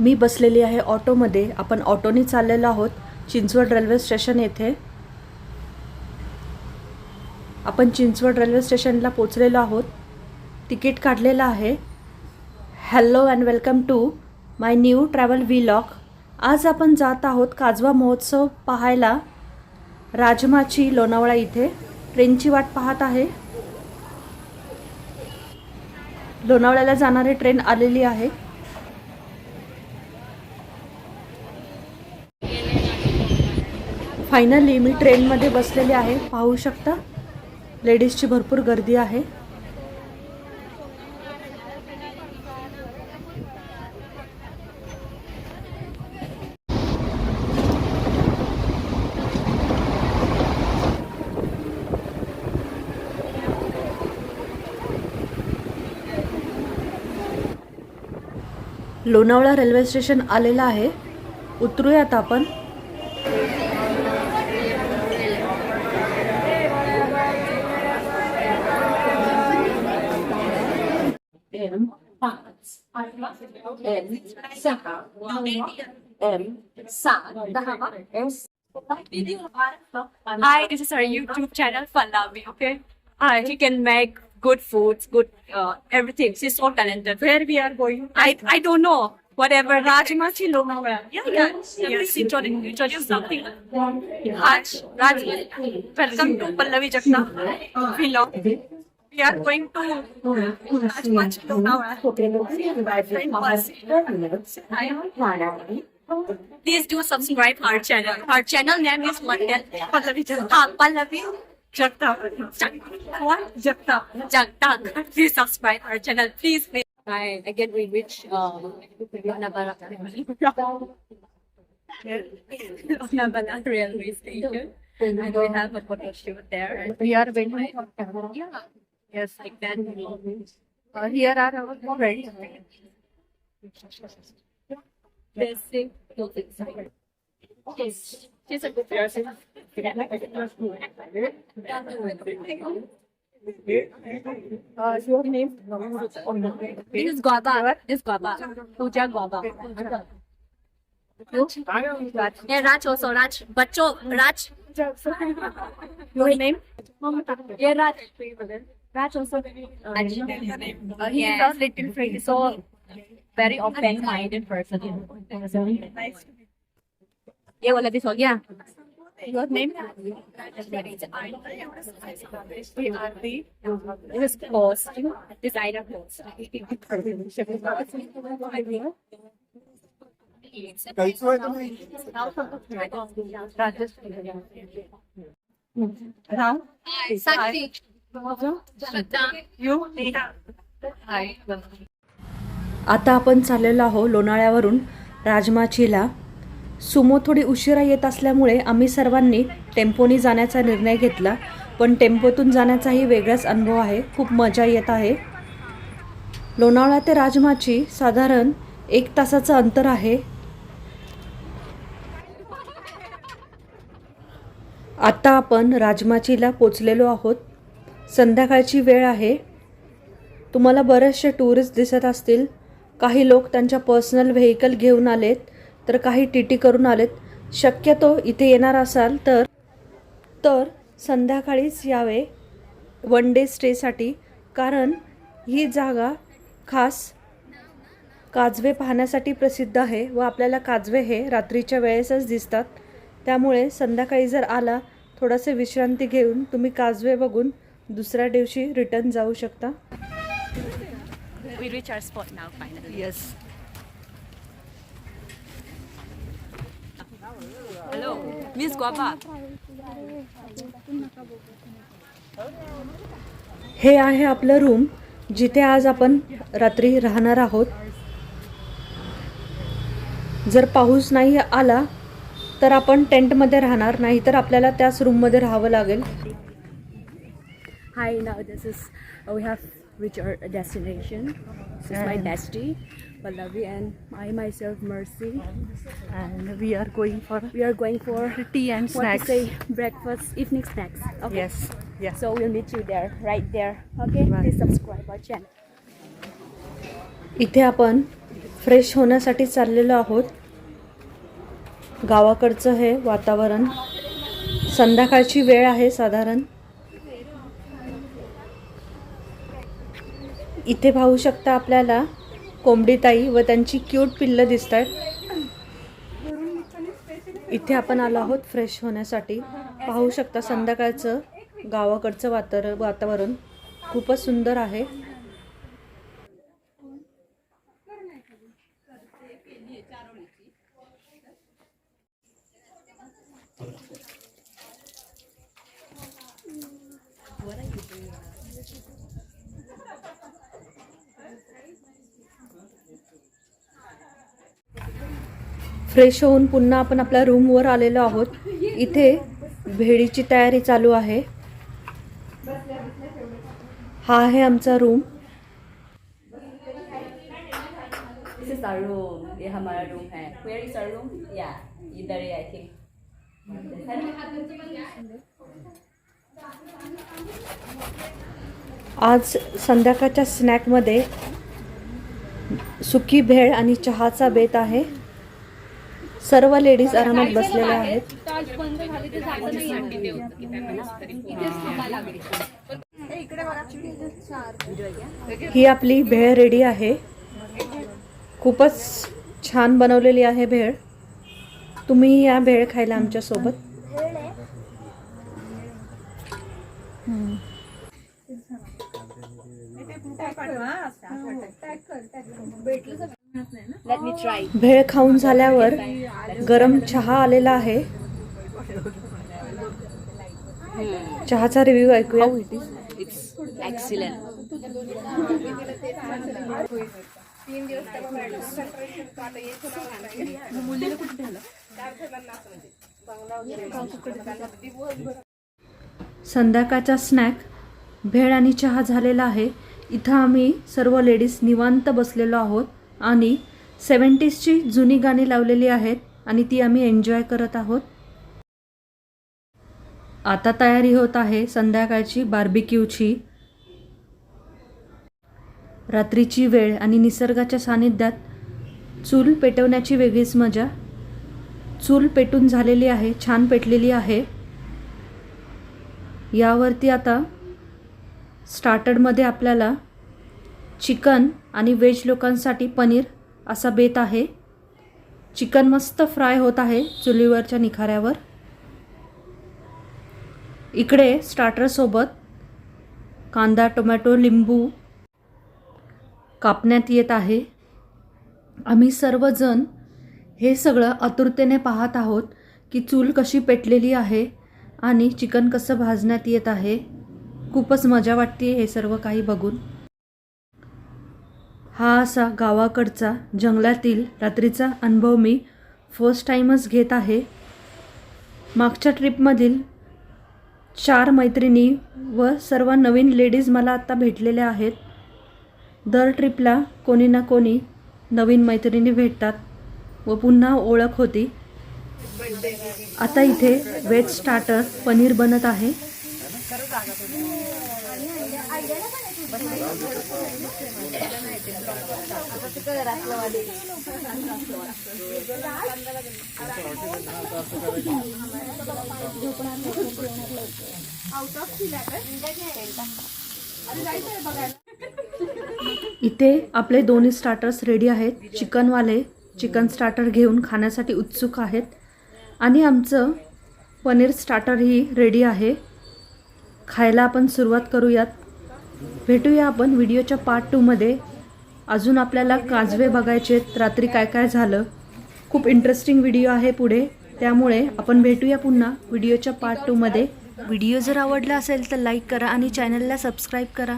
मी बसलेली आहे ऑटोमध्ये. आपण ऑटोनी चाललेलो आहोत. चिंचवड रेल्वे स्टेशन येथे. आपण चिंचवड रेल्वे स्टेशनला पोचलेलो आहोत. तिकीट काढलेलं आहे. Hello and welcome to my new travel vlog आज आपण जात आहोत काजवा महोत्सव पाहायला. राजमाची लोणावळा इथे. ट्रेनची वाट पाहत आहे. लोणावळ्याला जाणारी ट्रेन आलेली आहे. फायनली मी ट्रेनमध्ये बसलेली आहे. पाहू शकता लेडीजची भरपूर गर्दी आहे. लोणावळा रेल्वे स्टेशन आलेलं आहे. उतरूयात आपण. M N M Sa Dahama Hi, this is our YouTube channel Fallavi, okay? She can make good foods, good uh, everything. She's so talented. Where we are going? I I don't know. Whatever Rajma she know. Yeah, yeah. Yes, introduce, something. Raj, welcome to Pallavi Jagna. Hello. We are going to Rajma Chilo now. My friend was. Hi. Please do subscribe our channel. Our channel name is Mandel Pallavi Jagtap. Ah, Pallavi Jagtap. Jag- What? Jagtap. Jagtap. Please subscribe our channel. Please. please. I again we reach um Nabara Nabala railway station. And we have a photo shoot there. we are waiting Yeah. Yes, like that. Uh, here are our friends. Goes inside. She's, she's a good person. Uh, your name? This is Guava. This is Guava. Pooja Guava. Yeah, Raj also. Raj. Bacho. Raj. Your name? Yeah, Raj. Raj also. Raj. Uh, he is a little free, so very open-minded person. Nice. Yeah, wala this all. Yeah. Your name? This is close. Designer clothes. आता आपण चाललेलो आहो लोणाळ्यावरून राजमाचीला. Sumo थोडी उशिरा येत असल्यामुळे आम्ही सर्वांनी टेम्पोनी जाण्याचा निर्णय घेतला. पण टेम्पोतून जाण्याचाही वेगळाच अनुभव आहे. खूप मजा येत आहे. लोणावळा ते राजमाची साधारण एक तासाचं अंतर आहे. आता आपण राजमाचीला पोचलेलो आहोत. संध्याकाळची वेळ आहे. तुम्हाला बरेचसे टुरिस्ट दिसत असतील. काही लोक त्यांच्या पर्सनल व्हेकल घेऊन आलेत तर काही टी टी करून आलेत. शक्यतो इथे येणार असाल तर तर संध्याकाळीच यावे वन डे स्टेसाठी कारण ही जागा खास काजवे पाहण्यासाठी प्रसिद्ध आहे व आपल्याला काजवे हे रात्रीच्या वेळेसच दिसतात. त्यामुळे संध्याकाळी जर आला थोडासे विश्रांती घेऊन तुम्ही काजवे बघून दुसऱ्या दिवशी रिटर्न जाऊ शकता. Guava. हे आहे आपलं रूम जिथे आज आपण रात्री राहणार आहोत. जर पाऊस नाही आला तर आपण टेंटमध्ये राहणार नाही तर आपल्याला त्याच रूममध्ये राहावं लागेल. हाय ना this is we have which are destination my dusty Pallavi and I myself Mercy and we are going for we are going for tea and snacks breakfast evening snacks yes yes so you meet you there right there okay subscribe our channel इथे आपण fresh होण्यासाठी चाललेलो आहोत. गावाकडचं हे वातावरण. संध्याकाळची वेळ आहे साधारण. इथे पाहू शकता आपल्याला कोंबडीताई व त्यांची क्यूट पिल्लं दिसत आहेत इथे आपण आलो आहोत फ्रेश होण्यासाठी. पाहू शकता संध्याकाळचं गावाकडचं वातार वातावरण खूपच सुंदर आहे. फ्रेश होऊन पुन्हा आपण आपल्या रूमवर आलेलो आहोत इथे भेडीची तयारी चालू आहे हा आहे आमचा रूम room. ये हमारा रूम है. इधर है I think. आज संध्याकाळच्या स्नॅकमध्ये सुकी भेळ आणि चहाचा बेत आहे. सर्व लेडीज आरामात बसलेल्या आहेत. ही आपली भेळ रेडी आहे. खूपच छान बनवलेली आहे भेळ. तुम्ही या भेळ खायला आमच्यासोबत. भेळ खाऊन झाल्यावर गरम चहा आलेला आहे. चहाचा रिव्ह्यू ऐकूया. It's excellent. संध्याकाळचा स्नॅक भेळ आणि चहा झालेला आहे. इथं आम्ही सर्व लेडीज निवांत बसलेलो आहोत आणि सेवन्टीजची जुनी गाणी लावलेली आहेत आणि ती आम्ही एन्जॉय करत आहोत. आता तयारी होत आहे संध्याकाळची बार्बिक्यूची. रात्रीची वेळ आणि निसर्गाच्या सानिध्यात चूल पेटवण्याची वेगळीच मजा. चूल पेटून झालेली आहे छान पेटलेली आहे. यावरती आता स्टार्टरमध्ये आपल्याला चिकन आणि व्हेज लोकांसाठी पनीर असा बेत आहे. चिकन मस्त फ्राय होत आहे चुलीवरच्या निखाऱ्यावर. इकडे स्टार्टरसोबत कांदा टोमॅटो लिंबू कापण्यात येत आहे. आम्ही सर्वजण हे सगळं आतुरतेने पाहत आहोत की चूल कशी पेटलेली आहे. आणि चिकन कसं भाजण्यात येत आहे? खूपच मजा वाटते हे सर्व काही बघून. हा असा गावाकडचा जंगलातील रात्रीचा अनुभव मी फर्स्ट टाईमच घेत आहे. मागच्या ट्रिपमधील चार मैत्रिणी व सर्व नवीन लेडीज मला आत्ता भेटलेल्या आहेत. दर ट्रिपला कोणी ना कोणी नवीन मैत्रिणी भेटतात व पुन्हा ओळख होती. आता इथे व्हेज स्टार्टर पनीर बनत आहे. इथे आपले दोन्ही स्टार्टर्स रेडी आहेत. चिकनवाले चिकन स्टार्टर घेऊन खाण्यासाठी उत्सुक आहेत. आणि आमचं पनीर स्टार्टरही रेडी आहे. खायला आपण सुरुवात करूयात. भेटूया आपण व्हिडिओच्या पार्ट टूमध्ये अजून आपल्याला काजवे बघायचे आहेत, रात्री काय काय झालं? खूप इंटरेस्टिंग व्हिडिओ आहे पुढे. त्यामुळे आपण भेटूया पुन्हा व्हिडिओच्या पार्ट टूमध्ये व्हिडिओ जर आवडला असेल तर लाईक करा आणि चॅनलला सबस्क्राईब करा.